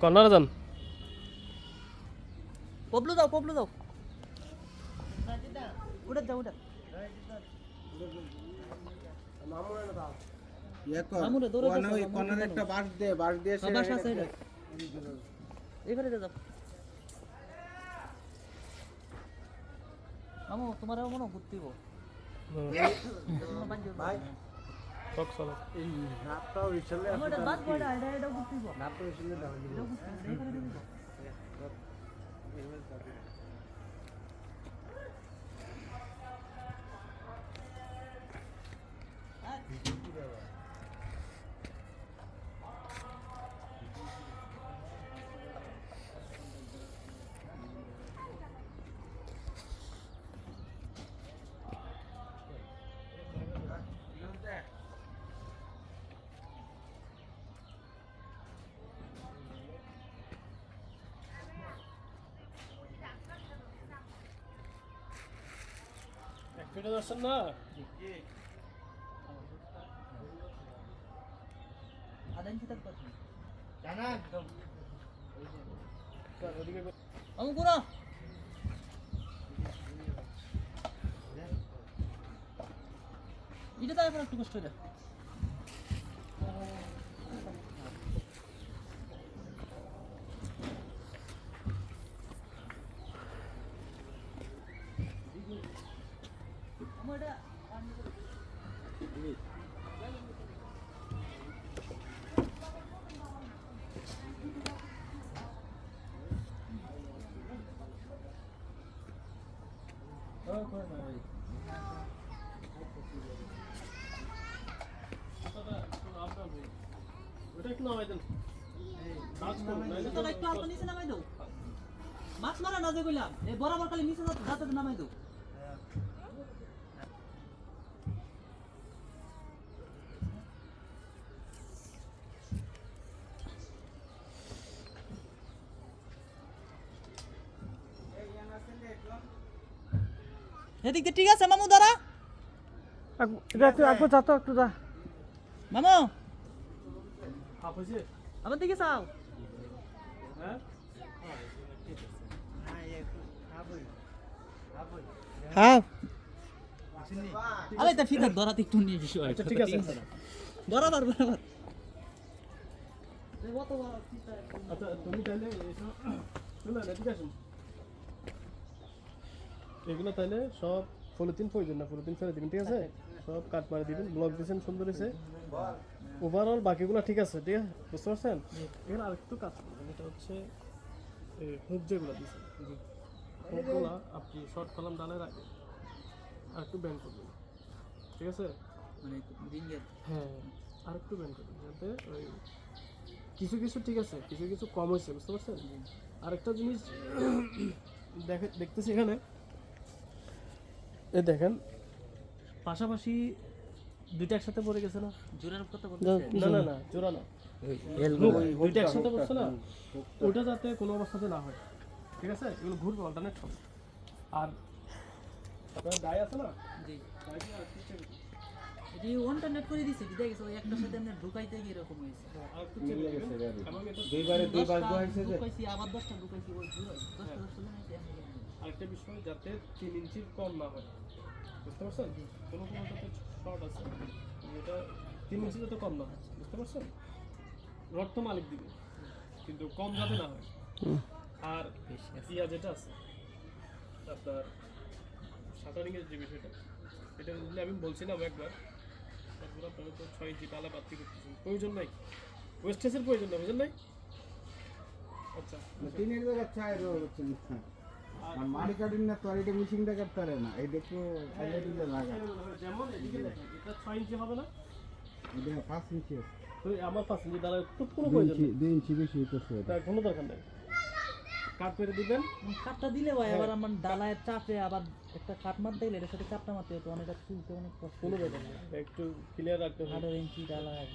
কর্নারে যান পবলু দাও পবলু দাও। উঠে ইয়ে তোমার মনে হয়। ঘুরতে হইবো। তোমরা বাদ দিও না। সব চলো মামু, এটা বাদ ফিটে যাচ্ছেন না ঘুরো। এটা তো এখন একটু কষ্ট হয়ে যায় আমার এটা ওটা নামাই দেন মাছ মারা না যে এই বরাবর খালি নিচে যাতে নামাই দাও এদিক দিয়ে ঠিক আছে মামু দাঁড়া যা তো একটু যা। মামু! আমার দিকে চাও? হ্যাঁ? হ্যাঁ আরে তা ফিকার ধরাতে একটু নিয়ে বিষয় আচ্ছা ঠিক আছে। বরাবর বরাবর। আচ্ছা তুমি তাহলে এসো। ঠিক আছে এগুলো তাহলে সব পলিথিন প্রয়োজন না? পলিথিন ফেলে দিবেন ঠিক আছে? সব কাট মারি দিবেন ব্লক দিয়েছেন সুন্দর হয়েছে। ওভারঅল বাকিগুলো ঠিক আছে ঠিক আছে? বুঝতে পারছেন? এখানে আরেকটু কাজ করবেন এটা হচ্ছে হুক যেগুলো দিয়েছেন হুকগুলো আপনি শর্ট কলাম ডালের আগে আর একটু ব্যান্ড করবেন ঠিক আছে? মানে হ্যাঁ আর একটু ব্যান্ড করবেন যাতে ওই কিছু কিছু ঠিক আছে কিছু কিছু কম হয়েছে বুঝতে পারছেন? আরেকটা জিনিস দেখে দেখতেছি এখানে। এ দেখেন পাশাপাশি দুইটা একসাথে পড়ে গেছে না জোরের কথা বলতে না না না জোড়া না দুইটা একসাথে পড়ছে না ওটা যাতে কোনো অবস্থাতে না হয় ঠিক আছে এগুলো ঘুরবে অল্টারনেট হবে আর আপনার ডাই আছে না জি। এটি করে দিছে একটার সাথে ঢুকাইতে গিয়ে এরকম হয়েছে দুইবারে ঢুকাইছি আবার ঢুকাইছি ওই আরেকটা বিষয় যাতে তিন ইঞ্চির কম না হয় বুঝতে পারছেন? কোনো কোনো শর্ট আছে। এটা তিন ইঞ্চি যাতে কম না হয় বুঝতে পারছেন? রড তো মালিক দিবে কিন্তু কম যাতে না হয়। আর ইয়া যেটা আছে আপনার সাঁতারিংয়ের যে বিষয়টা এটা আমি বলছিলাম একবার। তারপর আপনারা তো ছয় ইঞ্চি টালা বাড়তি করতেছেন। প্রয়োজন নাই। ওয়েস্টেজের প্রয়োজন নাই বুঝলেন নাই? আচ্ছা। তিনের জায়গায় চাই রো হচ্ছে না আর মারি কাটিং না তো আর এটা মিশিংটা করতে না। এই দেখো দিলে লাগা যেমন এদিকে দেখেন এটা ছয় ইঞ্চি হবে না? এটা পাঁচ ইঞ্চি আছে। তো আমার পাঁচ ইঞ্চি দ্বারা একটু কোনো দুই প্রয়োজন ইঞ্চি ইঞ্চি বেশি হইতেছে এটা। তার কোনো দরকার নেই। কাট করে দিবেন। কাটটা দিলে ভাই আবার আমার ডালায় চাপে আবার একটা কাট মারতে গেলে এটার সাথে চাপটা মারতে হতো অনেকটা তুলতে অনেক কষ্ট নেই একটু ক্লিয়ার রাখতে হবে। আঠারো ইঞ্চি ডালায়।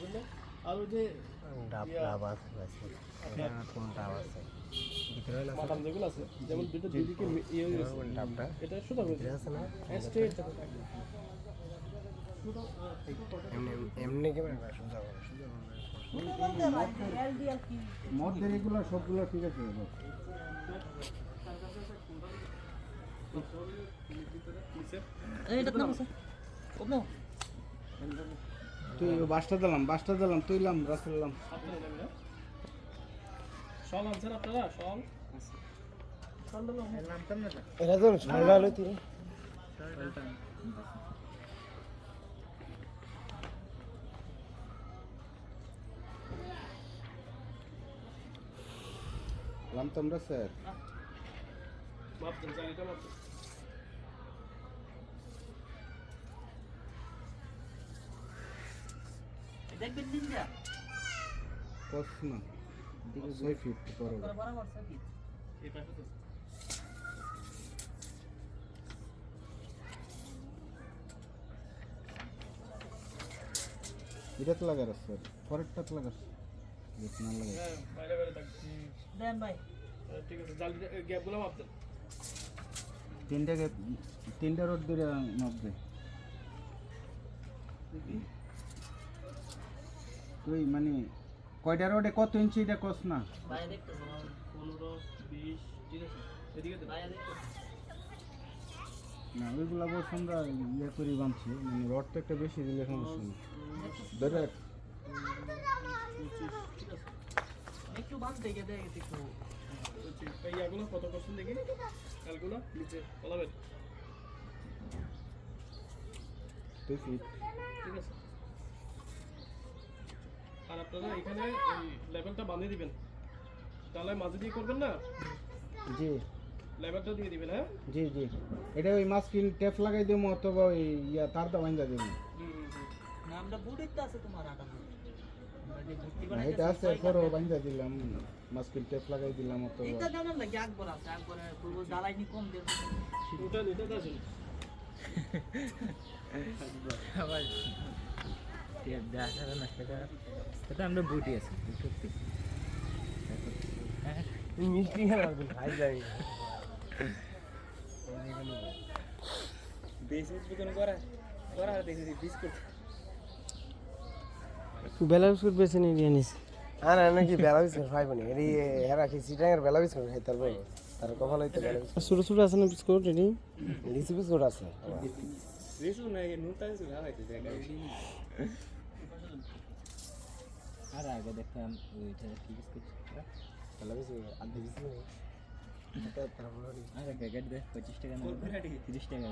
বুঝলেন? আর ওই যে মাথাম যেগুলো আছে যেমন দুটো দুদিকে ইয়ে হয়ে গেছে। এটা সুতা হয়ে গেছে। হ্যাঁ, আহ, সুতো কটা- এমনি কেমন এগুলো সবগুলো ঠিক আছে তুই বাসটা দিলাম বাসটা দিলাম তুইলাম নেবেন আনছেন আপনারা? দিলাম এটা তো ঠান্ডা হলো তুই লাম তোমরা স্যার দেখবেন দিন যা কস না ছয় ফিট বড় বরাবর সাকি এই পাশে এটা তো লাগার স্যার পরেরটা তো লাগার না লাগার হ্যাঁ বাইরে দেন ভাই। ঠিক আছে জালিটা গ্যাপগুলো মাপ দেন। তিনটা গে- তিনটা রোড ধরে মাপ দে। তুই মানে কয়টা রোডে কত ইঞ্চি এটা কস না? ভাই দেখতেছি পনেরো বিশ ঠিক আছে। এদিকে ভাই দেখতেছি না ওইগুলা আমরা ইয়ে করে বানছি মানে রডটা একটা বেশি দিলে সমস্যা নেই। একটু গিয়ে দেখ একটু ইয়াগুলো কত দেখি কালগুলো নিচে কলাবেন দুই ফিট। ঠিক আছে। আর আপনারা এখানে লেভেলটা বাঁধিয়ে দিবেন। তাহলে মাঝে দিয়ে করবেন না? জি। লেভেলটা দিয়ে দিবেন হ্যাঁ? জি জি। এটা ওই মাস্কিন টেপ লাগাই দেবো অথবা ওই ইয়া তারটা বাইন্দা দেবো। হুম, হুম, হুম। নামটা বুড়িতে আছে তোমার আটা এটা আছে বাইন্দা দিলাম মাস্কিন টেপ লাগাই দিলাম অথবা এটা জানার লাগে আকবর আছে আকবর পূর্ব জ্বালাইনি কম দেব উঠেন উঠে আসুন। এটা আমরা বুটি আছি সত্যি মিষ্টি খাই যাই। বেলা বিস্কুট বেছে নিয়ে দিয়ে নিস আর নাকি বেলা বিস্কুট খাইব নি? এরি হেরা কি সিটাঙের বেলা বিস্কুট খাই তার বই তার কপাল হইতে বেলা বিস্কুট। ছোট ছোট আছে না বিস্কুট এটি লিচু বিস্কুট আছে। বিস্কুট না নুনটা বিস্কুট খাওয়াইতে আর আগে দেখতাম ওইটা কি বিস্কুট? বেলা বিস্কুট আধা বিস্কুট। আর দে পঁচিশ টাকা না তিরিশ টাকা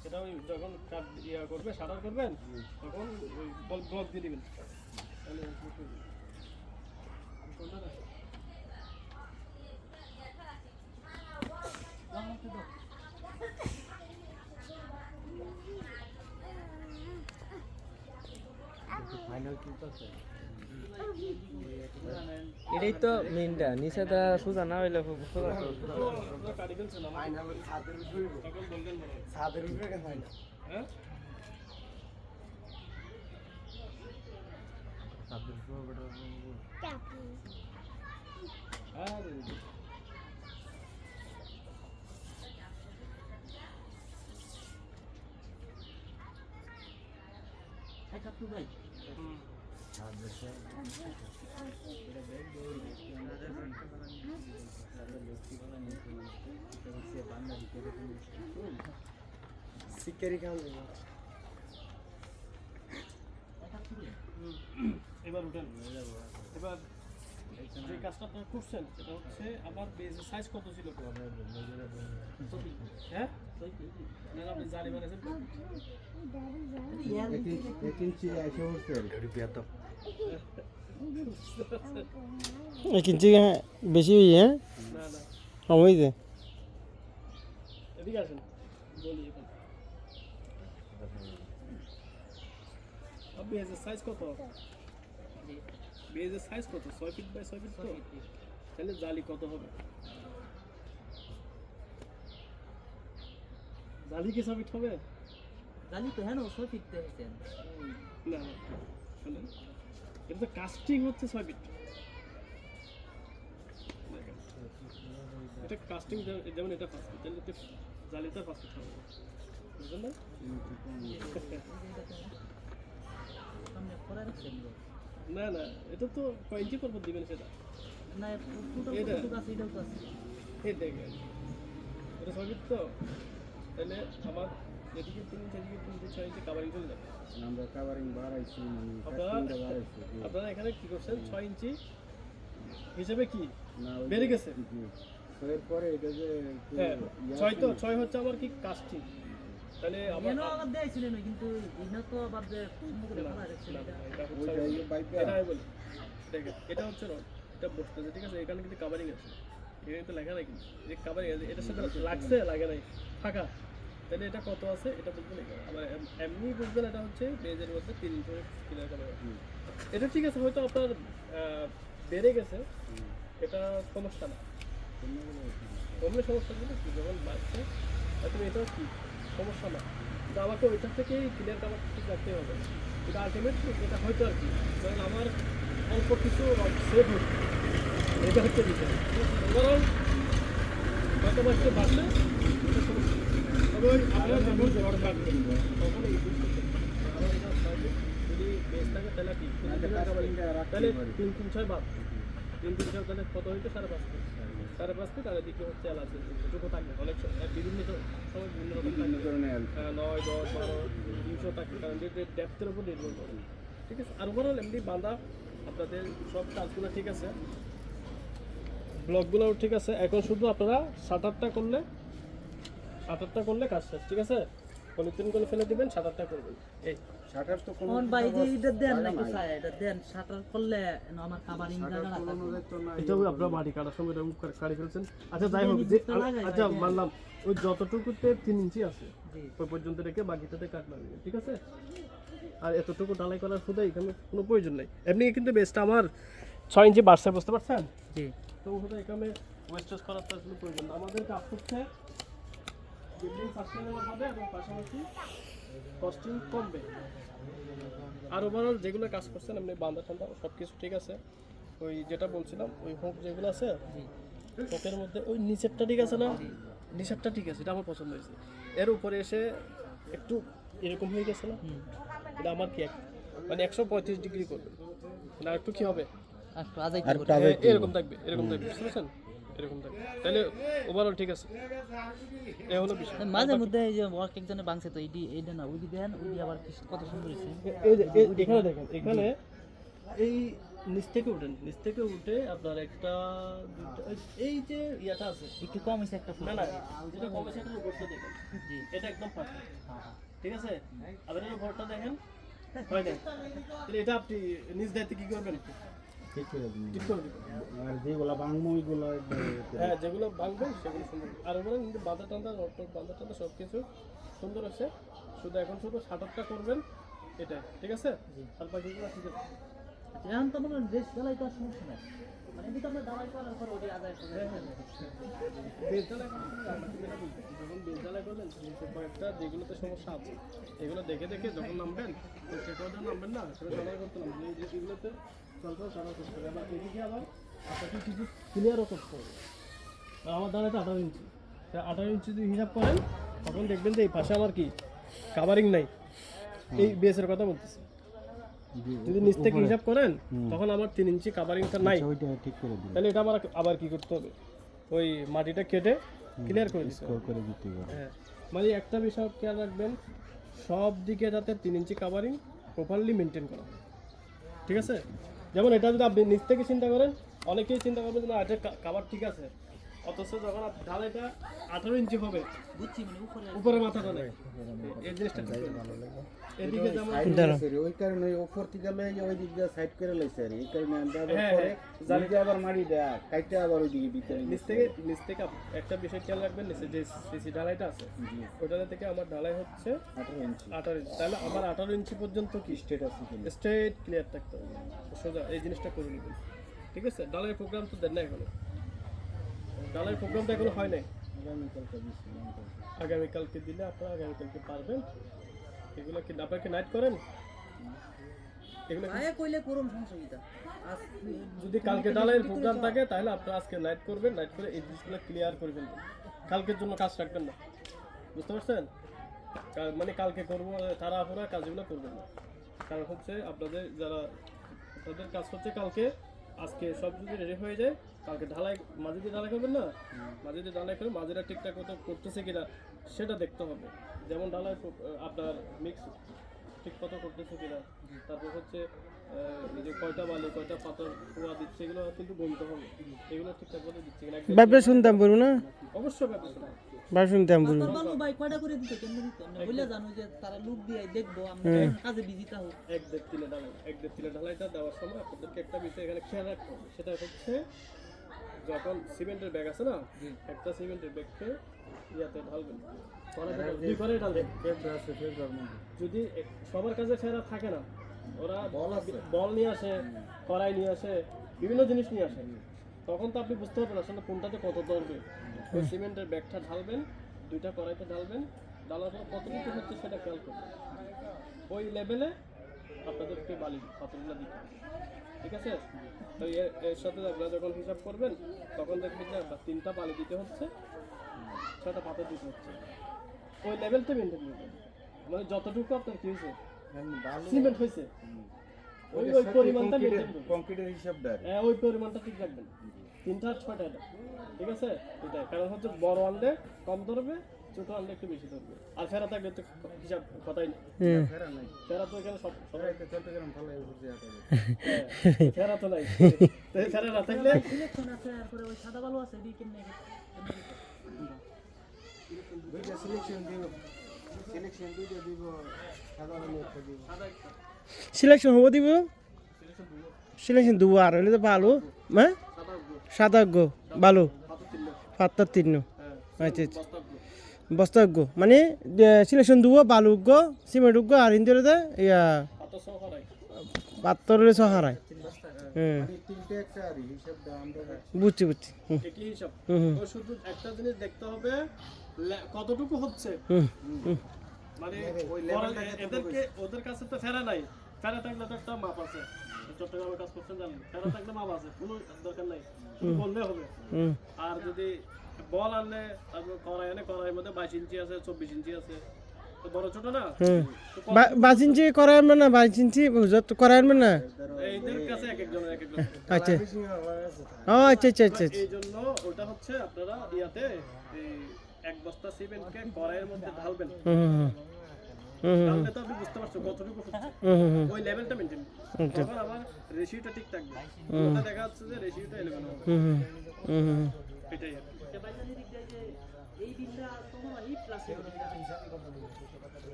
সেটা ওই যখন কাট ইয়া করবে শাটার করবেন তখন ওই বল ব্লক দিয়ে দিবেন বুঝতে পারবেন। কোনটা না? এটাই তো মেইনটা নিচে তা সোজা না হইলে ভাই হুম। শিকারি খাওয়া এবার উঠেন। এবার যে কাজটা আপনারা করছেন সেটা হচ্ছে আমার সাইজ কত ছিল? হ্যাঁ? না, আপনি জালি বানাইছেন তো? এক ইঞ্চি এক ইঞ্চি এসে বসছে আর কি। কিনছি বেশি হই হ্যাঁ না না কম হইছে এদিকে আসেন বলি এখন আপনি বেজের সাইজ কত বেজের সাইজ কত ছয় ফিট বাই ছয় ফিট তো তাহলে জালি কত হবে জালি কি ছয় হবে জানি তো হ্যাঁ সব ফিরতে হয়েছেন না শোনেন এটা তো কাস্টিং হচ্ছে ফিট এটা কাস্টিং যেমন এটা ফার্স্ট তাহলে তো জালিটা ফার্স্ট হবে বুঝলেন না। না না এটা তো কয় ইঞ্চি পর পর দিবেন সেটা না এটা? আছে এই দেখেন এটা সবই তো তাহলে আমার এদিকে তিন ইঞ্চি এদিকে তিন ইঞ্চি ছয় কাভারিং চলে যাবে আমরা কাভারিং বাড়াইছি মানে আপনারা এখানে কি করছেন? ছয় ইঞ্চি হিসেবে কি? বেড়ে গেছে? এরপরে এটা যে হ্যাঁ ছয় তো ছয় হচ্ছে আমার কি কাস্টিং তাহলে আমার আবার দেয়ছিলেন কিন্তু ইনা তো আবার যে এটা বলি। এটা হচ্ছে রড এটা বসতেছে ঠিক আছে? এখানে কিন্তু কাভারিং আছে। এখানে তো লেখা নাই কিন্তু। এই কাভারিং আছে এটার সাথে লাগছে লাগে নাই। ফাঁকা। তাহলে এটা কত আছে? এটা বুঝবেন আবার এমনি বুঝবেন এটা হচ্ছে বেজের মধ্যে তিন কিনার কাভারিং এটা ঠিক আছে হয়তো আপনার বেড়ে গেছে। এটা সমস্যা না। কমলে সমস্যা নেই কি? যখন বাড়ছে এখন এটাও কি? সমস্যা না। কিন্তু আমাকে ওইটার থেকেই ক্লিয়ার কাভার ঠিক রাখতে হবে। এটা আলটিমেট এটা হয়তো আর কি? কারণ আমার অল্প কিছু সেভ হচ্ছে। এটা হচ্ছে বিষয়। ওভারঅল কত বাড়ছে বাড়ছে এটা সমস্যা তাহলে তিন। তিন তিন ছয় বাদ। তিন তিন ছয় তাহলে কত হইতো? সাড়ে পাঁচ ফুট। সাড়ে পাঁচ ফুট আর এদিকে হচ্ছে অনেক বিভিন্ন সময় বিভিন্ন রকম নয় দশ বারো তিনশো কারণ উপর নির্ভর করে। ঠিক আছে? আর ওভারঅল এমনি বাঁধা আপনাদের সব কাজগুলো ঠিক আছে। ব্লকগুলোও ঠিক আছে। এখন শুধু আপনারা সাতারটা করলে সাতারটা করলে কাজ শেষ ঠিক আছে? পলিথিন করে ফেলে দিবেন সাতারটা করবেন। এই। শাটার তো কোন ভাই যে এটা দেন না জায়গা নাই। এটা দেন। শাটার করলে আমার রাখা না এটাও আপনার মাটি কাটার সময় এরকম করে কাটি ফেলছেন। আচ্ছা যাই হোক যে আচ্ছা মানলাম ওই যতটুকুতে তিন ইঞ্চি আছে জি। ওই পর্যন্ত রেখে বাকিটাতে কাট লাগবে ঠিক আছে? আর এতটুকু ডালাই করার শুধু এখানে কোনো প্রয়োজন নেই। এমনি কিন্তু বেস্ট আমার ছয় ইঞ্চি বাড়ছে বুঝতে পারছেন? জি। তো ওখানে এখানে ওয়েস্টেজ করার তো আসলে প্রয়োজন না। আমাদের কাজ হচ্ছে বিল্ডিং সাস্টেনেবল হবে এবং পাশাপাশি কস্টিং কমবে। আর ওভারঅল যেগুলো কাজ করছেন এমনি বান্দা ঠান্ডা সব কিছু ঠিক আছে। ওই যেটা বলছিলাম ওই হোক যেগুলো আছে হোকের মধ্যে ওই নিচেরটা ঠিক আছে না? নিচেরটা ঠিক আছে এটা আমার পছন্দ হয়েছে। এর উপরে এসে একটু এরকম হয়ে গেছে না? এটা আমার কি এক- মানে একশো পঁয়ত্রিশ ডিগ্রি করবে। না একটু কি হবে? আর এ- এরকম থাকবে এরকম থাকবে বুঝতে পারছেন? এরকম থাকবে তাহলে ওভারঅল ঠিক আছে। এ হলো বিষয়। মাঝে মধ্যে এই যে ওয়ার্ক একজনে বাংছে তো এইডি এইটা না ওইডি দেন ওইডি আবার কি- কত সুন্দর হয়েছে। এই এখানে দেখেন এখানে এই নিচ থেকে উঠেন নিচ থেকে উঠে আপনার একটা এই- এই যে ইয়াটা আছে। একটু কম হয়েছে একটা না না যেটা কমে সেটা উপরটা দেখেন। জি। এটা একদম পারফেক্ট হ্যাঁ হ্যাঁ। ঠিক আছে? আবার এর উপরটা দেখেন। হয় তাহলে এটা আপনি নিজ দায়িত্বে কি করবেন ঠিক করে দিন। ঠিক করে আর যেগুলো ভাঙবো ওইগুলো হ্যাঁ যেগুলো ভাঙবেন সেগুলো সুন্দর। আর ওগুলো কিন্তু বাঁধা রটর বাঁধা সব কিছু সুন্দর আছে। শুধু এখন শুধু শাটারটা করবেন এটা ঠিক আছে? আর বাকিগুলো ঠিক আছে। এখন তো মনে ড্রেস সমস্যা নাই। মানে আমরা করার পর ওটি আদায় করে বেলতলায় করলে কি হবে? যখন করবেন নিচে কয়েকটা যেগুলোতে সমস্যা আছে এগুলো দেখে দেখে যখন নামবেন তো নামবেন না সেটা সবাই করতে নামবেন। এই যে যেগুলোতে চলতে সবাই করতে হবে আবার এদিকে আবার আপনাকে কিছু ক্লিয়ারও করতে হবে। আমার দাঁড়াতে আঠারো ইঞ্চি। আঠারো ইঞ্চি যদি হিসাব করেন তখন দেখবেন যে এই পাশে আমার কি কাভারিং নাই। এই বেসের কথা বলতেছি। যদি নিচ থেকে হিসাব করেন তখন আমার তিন ইঞ্চি কাভারিংটা নাই। আচ্ছা, ঠিক করে তাহলে এটা আমার আবার কি করতে হবে? ওই মাটিটা কেটে ক্লিয়ার করে দিতে হবে। করে দিতে হবে। হ্যাঁ। মানে একটা বিষয় খেয়াল রাখবেন সব দিকে যাতে তিন ইঞ্চি কাভারিং প্রপারলি মেনটেন করা ঠিক আছে? যেমন এটা যদি আপনি নিজ থেকে চিন্তা করেন, অনেকেই চিন্তা করবেন যে না, এটা কাভার ঠিক আছে। অথচ যখন আঠারো ইঞ্চি হবে বুঝছি মানে উপরে উপরে মাথাটা এই জিনিসটা ঠিক করে এদিকে যেমন আছে ওই কারণে উপর থেকে লয়ে ওই দিক দিয়ে সাইড করে লাইছে আর এই কারণে আমরা হ্যাঁ, পরে হ্যাঁ, আবার মারি দেয়া কাইটা আবার ওই দিকে ভিতরে নিচ থেকে নিচ থেকে একটা বিষয় খেয়াল রাখবেন নিচে যে সিসি ঢালাইটা আছে ওটা থেকে আমার ঢালাই হচ্ছে আঠারো ইঞ্চি। আঠারো ইঞ্চি। তাহলে আমার আঠারো ইঞ্চি পর্যন্ত কি? স্টেট আছে কিন্তু। স্ট্রেট ক্লিয়ার থাকতে হবে। সোজা এই জিনিসটা করে নেবেন। ঠিক আছে? ডালের প্রোগ্রাম তো দেন না এখনও। ডালের প্রোগ্রামটা এখনও হয় নাই? আগামীকালকে দিলে আপনারা আগামীকালকে পারবেন। এগুলো কি আপনারা কি নাইট করেন যদি কালকে ডালের প্রোগ্রাম থাকে তাহলে আপনারা আজকে নাইট করবেন নাইট করে এই জিনিসগুলো ক্লিয়ার করে ফেলবেন। কালকের জন্য কাজ রাখবেন না। বুঝতে পারছেন? মানে কালকে করব তাড়াহুড়া কাজগুলো করবেন না। কারণ হচ্ছে আপনাদের যারা আপনাদের কাজ হচ্ছে কালকে আজকে সব যদি রেডি হয়ে যায় কালকে ঢালাই মাঝে দিয়ে ঢালাই করবেন না? মাঝে দিয়ে ঢালাই করে মাঝেরা ঠিকঠাক মতো করতেছে কিনা সেটা দেখতে হবে। যেমন ঢালাই আপনার মিক্স ঠিক মতো করতেছে কিনা তারপর হচ্ছে যে কয়টা বালি কয়টা পাথর খোয়া দিচ্ছে এগুলো কিন্তু গুনতে হবে। এগুলো ঠিকঠাক মতো দিচ্ছে কিনা ব্যাপারে শুনতাম বলব না? অবশ্যই ব্যাপার শোনা। ব্যাপার শুনতাম বালু। ভাই কয়টা করে দিতে আমরা বলে জানো যে তারা লোক দিয়ে দেখব আমরা কাজে বিজি থাকো এক দেড় তিলে ঢালাই এক দেড় তিলে ঢালাইটা দেওয়ার সময় আপনাদেরকে একটা বিষয় এখানে খেয়াল রাখতে হবে। সেটা হচ্ছে যখন সিমেন্টের ব্যাগ আছে না একটা সিমেন্টের ব্যাগকে ইয়াতে ঢালবেন। দুই মধ্যে। যদি সবার কাছে ফেরা থাকে না ওরা বল নিয়ে আসে কড়াই নিয়ে আসে বিভিন্ন জিনিস নিয়ে আসে। তখন তো আপনি বুঝতে পারবেন আসলে কোনটাতে কত ধরবে। ওই সিমেন্টের ব্যাগটা ঢালবেন দুইটা কড়াইতে ঢালবেন ঢালার পর কতটুকু হচ্ছে সেটা খেয়াল করবেন। ওই লেভেলে আপনাদেরকে বালি পাথরগুলো দিতে হবে। ঠিক আছে? তো এর সাথে আপনারা যখন হিসাব করবেন তখন দেখবেন যে আপনার তিনটা বালি দিতে হচ্ছে ছয়টা পাথর দিতে হচ্ছে। ওই লেভেলটা মেনটেন করবেন। মানে যতটুকু আপনার কি হয়েছে সিমেন্ট হয়েছে ওই ওই পরিমাণটা কংক্রিটের হিসাবটা হ্যাঁ ওই পরিমাণটা ঠিক রাখবেন। তিনটা ছয়টা ঠিক আছে? এটাই। কারণ হচ্ছে বড় আনলে কম ধরবে ছোট আনলে একটু বেশি ধরবে। আর ফেরা থাকলে তো হিসাব কথাই নেই। ফেরা তো এখানে সব সবাই ফেরা তো চট্টগ্রাম ফেলাই উপরে হাতে হ্যাঁ, ফেরা তো নাই। ফেরা না থাকলে আছে ওই সাদা বালু আছে সিলেকশন দিব সিলেকশন হব দিব? সিলেকশন দেবো আর হলে তো ভালো। হ্যাঁ গো ভালো। তিন্ন হ্যাঁ আচ্ছা আচ্ছা। বস্তা গুলো। বস্তা গো মানে সিলেকশন দেবো সিমেন্ট গো আর ইন্দিরে ইয়া পাত্তর সহারায়। আমরা বুঝছি বুঝছি। হুম। হুম হুম। শুধু একটা জিনিস দেখতে হবে কতটুকু হচ্ছে? মানে এদেরকে ওদের কাছে তো ফেরা নাই। ফেরা থাকলে তো একটা মাপ আছে। চট্টগ্রামে কাজ করছেন জানেন। ফেরা থাকলে মাপ আছে কোনো দরকার নাই। শুধু বললে হবে। আর যদি বল আনলে তারপর কড়াই আনে কড়াইয়ের মধ্যে বাইশ ইঞ্চি আছে চব্বিশ ইঞ্চি আছে। তো বড় ছোট না? বাইশ ইঞ্চি করার মানে না? বাইশ ইঞ্চি যত করার মানে না? এইদের কাছে এক একজনের এক একজন আচ্ছা। আছে আচ্ছা আচ্ছা আচ্ছা আচ্ছা। এই জন্য ওটা হচ্ছে আপনারা ইয়াতে এই এক বস্তা সিমেন্টকে কড়াইয়ের মধ্যে ঢালবেন। ঢাললে তো আপনি বুঝতে পারছ কতটুকু হচ্ছে ওই লেভেলটা মেনটেন আচ্ছা। তখন আমার রেশিওটা ঠিক থাকবে। ওটা দেখা যাচ্ছে যে রেশিওটা হবে। এটাই আর এই দিনটা এই বুঝলেন?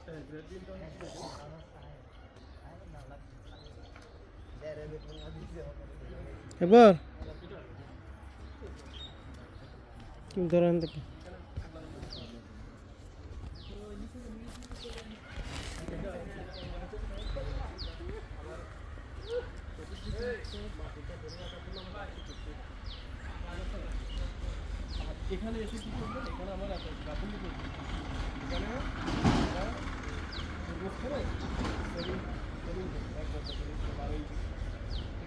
হ্যাঁ, গ্রেডিয়েন্টটা হচ্ছে- এবার। ধরেন দেখি এখানে এসে কি করবেন এখানে আমার এখানে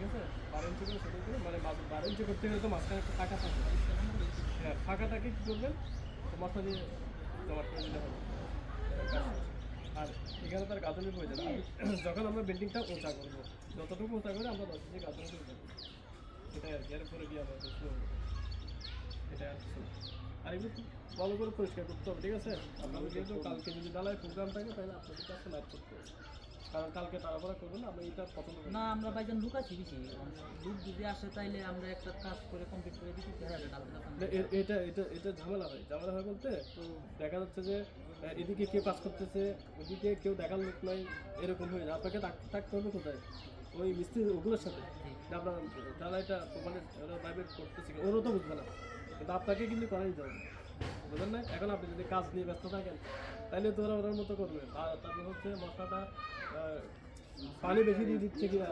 ঠিক আছে বারো করে করে মানে বারো করতে গেলে তো মাঝখানে একটা ফাঁকা থাকে। হ্যাঁ ফাঁকাটাকে কী করবেন? মাথা দিয়ে জমা করে দিলে হবে। তার গাঁথনি প্রয়োজন যখন আমরা বিল্ডিংটা উঁচা করব, যতটুকু উঁচা করে আমরা দশ ইঞ্চি গাঁথনি উঁচা করব এটাই আর কি, এর পরে গিয়ে আমরা দেখতে হবে এটা আর কিছু। আর এগুলো ভালো করে পরিষ্কার করতে হবে ঠিক আছে? আপনাদের যেহেতু কালকে যদি ডালায় প্রোগ্রাম থাকে তাহলে আপনাদের কাছে লাইট করতে হবে। কারণ কালকে তাড়াহুড়া করবেন না আমরা এটা পছন্দ না আমরা ভাইজান লুকাচ্ছি বেশি। লুক যদি আসে তাইলে আমরা একটা কাজ করে কমপ্লিট করে দিতে এটা এটা এটা ঝামেলা হয়। ঝামেলা হয় বলতে তো দেখা যাচ্ছে যে এদিকে কেউ কাজ করতেছে ওদিকে কেউ দেখার লোক নাই এরকম হয়ে যায়। আপনাকে থাক- থাকতে হবে কোথায়? ওই মিস্ত্রি ওগুলোর সাথে। আপনার তারা এটা মানে ওরা প্রাইভেট করতেছে ওরও তো বুঝবে না। কিন্তু আপনাকে কিন্তু করাই দিতে হবে। বুঝলেন না? এখন আপনি যদি কাজ নিয়ে ব্যস্ত থাকেন তাহলে তো ওরা ওরার মতো করবে। আর তারপর হচ্ছে মশলাটা পানি বেশি দিয়ে দিচ্ছে কিনা?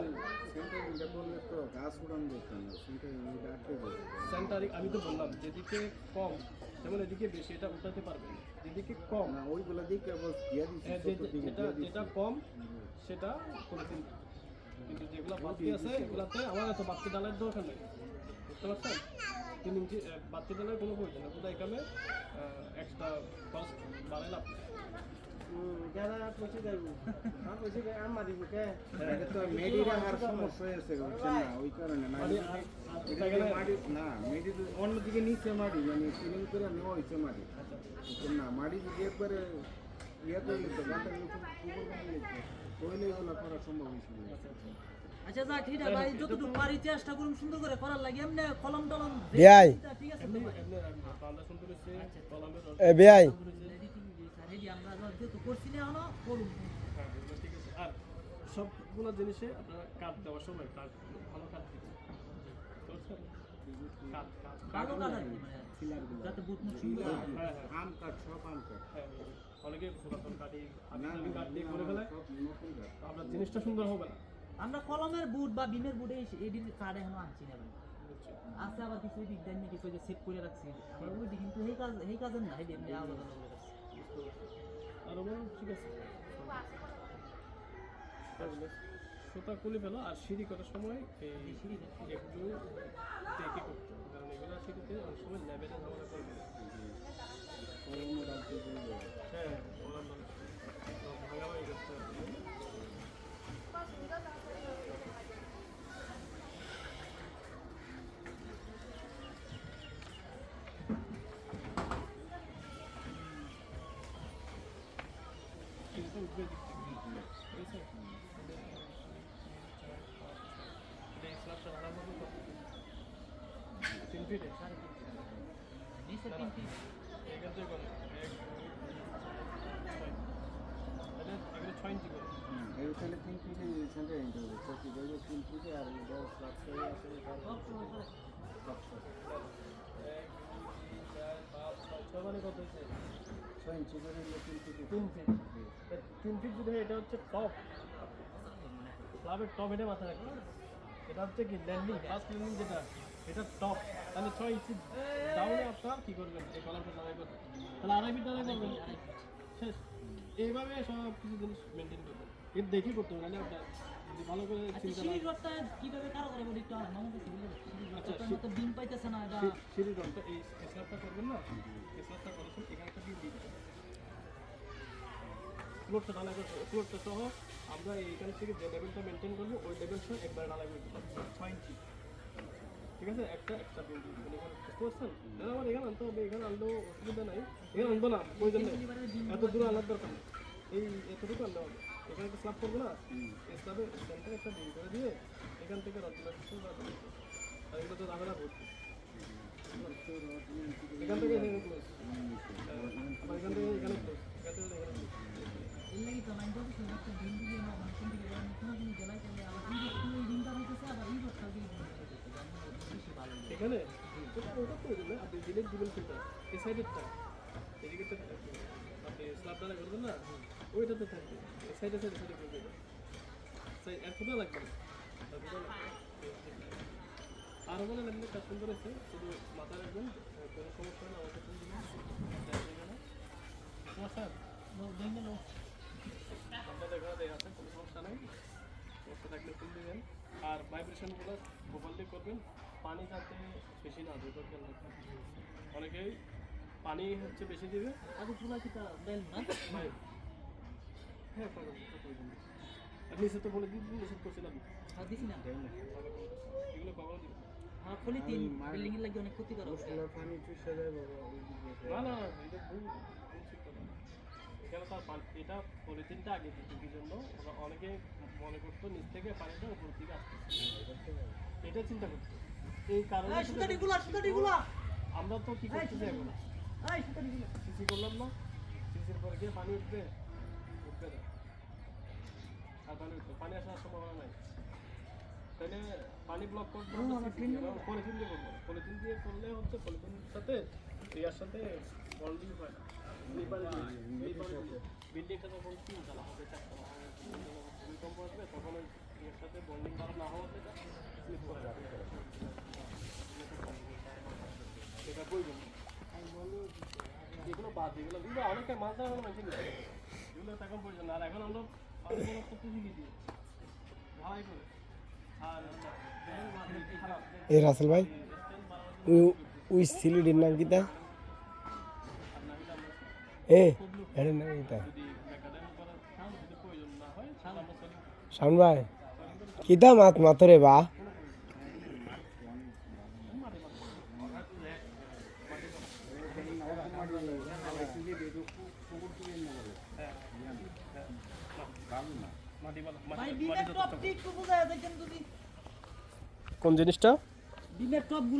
সেন্টারিং আমি তো বললাম যেদিকে কম যেমন এদিকে বেশি এটা উঠাতে পারবেন যেদিকে কম না ওইগুলো দিচ্ছি হ্যাঁ, যেটা কম সেটা কিন্তু যেগুলো বাড়তি আছে এগুলাতে আমার এত বাড়তি ডালের দরকার নেই। বুঝতে পারছেন? তিন ইঞ্চি বাড়তি ডালের কোনো প্রয়োজন নেই। কোথায় এখানে এক্সট্রা কস্ট বাড়ে লাভ যারা পৌঁছে যাইব। আর মারিব কে? এটা তো মেডি রাখার সমস্যা হয়েছে বুঝছেন না? ওই কারণে না মাটি না মেডি অন্যদিকে নিচে মাটি মানে সিলিং করে নেওয়া হয়েছে মাটি বুঝছেন না? মাটি যদি একবারে ইয়ে করলে তো গানটা তাহলে এগুলো করা সম্ভব হয়েছিল আচ্ছা যা ঠিক আছে ভাই যতটুকু পারি চেষ্টা করুন সুন্দর করে করার লাগে। এমনি কলম টলম বিয়াই। ঠিক আছে ভাই? এ রেডি আমরা যেহেতু করছি না এখনও করুন। হ্যাঁ ঠিক আছে আর সবগুলো জিনিসে আপনার কাঠ দেওয়ার সময় কাঠ ভালো কাঠ দিবেন। বুঝতে পারছেন? কাঠ কাঠ। ভালো কাজ আর কি মানে যাতে বুট সুন্দর হ্যাঁ। হ্যাঁ আম কাঠ সব আম কাঠ। হ্যাঁ। অনেকে পুরাতন কাঠি আগে কাঠ দিয়ে করে ফেলে। সব নতুন কাঠ। আপনার জিনিসটা সুন্দর হবে না। আমরা কলমের বুট বা বিমের বুটে এডিট কার্ড এখনও আনছি না আছে আবার কিছু দিক দেন নাকি কই যে সেভ করে রাখছি। আমরা ওইটি কিন্তু এই কাজ এই কাজের না এই এমনি আলাদা আলাদা করে রাখছি। আর বলুন ঠিক আছে। সুতা খুলে ফেলো আর সিঁড়ি করার সময় এই সিঁড়ি একটু দেখে করতে কারণ এগুলো সিঁড়িতে অনেক সময় লেভেলে ঝামেলা করবে কলমে ডালতে করবে হ্যাঁ ওরা মানে ভাগাভাগি করতে হবে ভাড়া পড়বে কত? তিন ফিটে তিন তিন এখান থেকে এগুলো তাহলে তিন ফিটে সেন্টারিংটা হবে চৌকি দেবে তিন ফিটে আর এটা ফ্লাট করে তিন ছয় ছয় মানে কত হয়েছে ছয় ইঞ্চি করে তিন ফিটে তিন ফিট। তিন ফিট যদি এটা হচ্ছে টপ ক্লাবের টপ এটা মাথায় রাখবে এটা হচ্ছে কি ল্যান্ডিং ফার্স্ট ল্যান্ডিং যেটা এটা টপ তাহলে ছয় ইঞ্চি ডাউনে আপনার কি করবেন? এই কলামটা দাঁড়াই করবেন। তাহলে আড়াই ফিট দাঁড়াই করবেন। শেষ। এইভাবে সব কিছু জিনিস মেনটেন করবেন এর দেখি করতে হবে নাহলে আপনার যদি ভালো করে আচ্ছা চিন্তা সিঁড়ির রডটা কীভাবে কারও করে বলি একটু আমার মনে সিঁড়ির আচ্ছা, তো ডিম পাইতেছে না এটা এই স্ল্যাবটা করবেন না? স্ল্যাবটা করেছেন এখানে একটা ডিম দিয়ে দেবেন। ফ্লোরটা করতে ফ্লোরটা সহ আমরা এইখান থেকে যে লেভেলটা মেনটেন করব ওই লেভেলটা একবার ঢালাই করে দিলাম ছয় ইঞ্চি ঠিক আছে? একটা একটা বিল এখানে দাদা আমার এখানে আনতে হবে। এখানে আনলেও অসুবিধা নাই। এখানে আনব না প্রয়োজন নেই। এত দূর আনার দরকার এই এতটুকু আনতে হবে। এখানে একটা স্ল্যাব করব না? এই স্ল্যাবে সেন্টারে একটা বিল করে দিয়ে এখান থেকে রডগুলো কিছু আর এগুলো তো না ভর্তি। এখান থেকে এখানে ক্লোজ এখান থেকে এখানে ক্লোজ এখান থেকে এখানে close। এর লাগি তো লাইন করতেছি একটা ডিম দিয়ে না মানে কোন দিকে যাবেন কোন দিকে জেলায় গেলে আবার এই রড এই ডিমটা হইতেছে আবার এই রডটা দিয়ে ডিম হইতেছে বেশি ভালো লাগে এখানে ওটা ওটা তো দিলে আপনি দিলে দিবেন কোনটা এই সাইডেরটা। এদিকে তো আপনি স্ল্যাব ডালা করবেন না? ওইটাতে থাকবে। এই সাইডে সাইডে সাইডে করবে সাইড এক ফুটা লাগবে না। আর ওখানে লাগলে কাজ সুন্দর আছে শুধু মাথা রাখবেন। কোনো সমস্যা না আমাকে ফোন দিবেন। সমস্যা লো আপনাদের ঘরে দেওয়া আছে, কোনো সমস্যা নাই। সমস্যা থাকলে ফোন দিবেন। আর ভাইব্রেশনগুলো প্রপারলি করবেন। পানি যাতে বেশি না দুটো খেয়াল রাখবেন অনেকেই পানি হচ্ছে বেশি দিবে। আগে চুলা কিটা দেন না। ভাই হ্যাঁ প্রয়োজন নেই। তো বলে দিন নিষেধ করছিলাম। আর দিছি না। এগুলো কখনো দিবেন হ্যাঁ ফলি তিন বিল্ডিং এর লাগি অনেক ক্ষতিকারক মশলার পানি চুষে যায় বাবা না না এটা ভুল ভুল ঠিক কথা। এখানে তার এটা পলিথিনটা আগে দিত কি জন্য ওরা অনেকে মনে করতো নিচ থেকে পানিটা উপর দিকে আসতেছে। এটা চিন্তা করতো এই কারণে এই সুতাটি গুলা সুতাটি গুলা। আমরা তো কি করতেছি এখন এই সুতাটি গুলা। সিসি করলাম না। সিসির পরে গিয়ে পানি উঠবে। উঠবে না। আর পানি উঠবে। পানি আসার সম্ভাবনা নাই। তাহলে পানি ব্লক করতে পলিথিন দিয়ে করব। পলিথিন দিয়ে করলে হচ্ছে পলিথিনের সাথে ইয়ার সাথে বন্ডিং হয় না। বিল্ডিংটা যখন তিন হবে চারতলা হবে ভূমিকম্প আসবে তখন যাতে বন্ডিং ভালো না হওয়াতে এটা স্লিপ করে যাবে এটা প্রয়োজন এগুলো এ রাসেল ভাই ওই সিলিডির নাম কি তা? এ, এর নাম কি তা? যদি মেকাডাইম করার চান যদি প্রয়োজন না হয় তাহলে আমরা সলিড শাওন ভাই কি তা মাত মাতরে বা মাটি বালা ভাই বিমের টপ একটু বোঝায় দেখেন যদি কোন জিনিসটা? টপ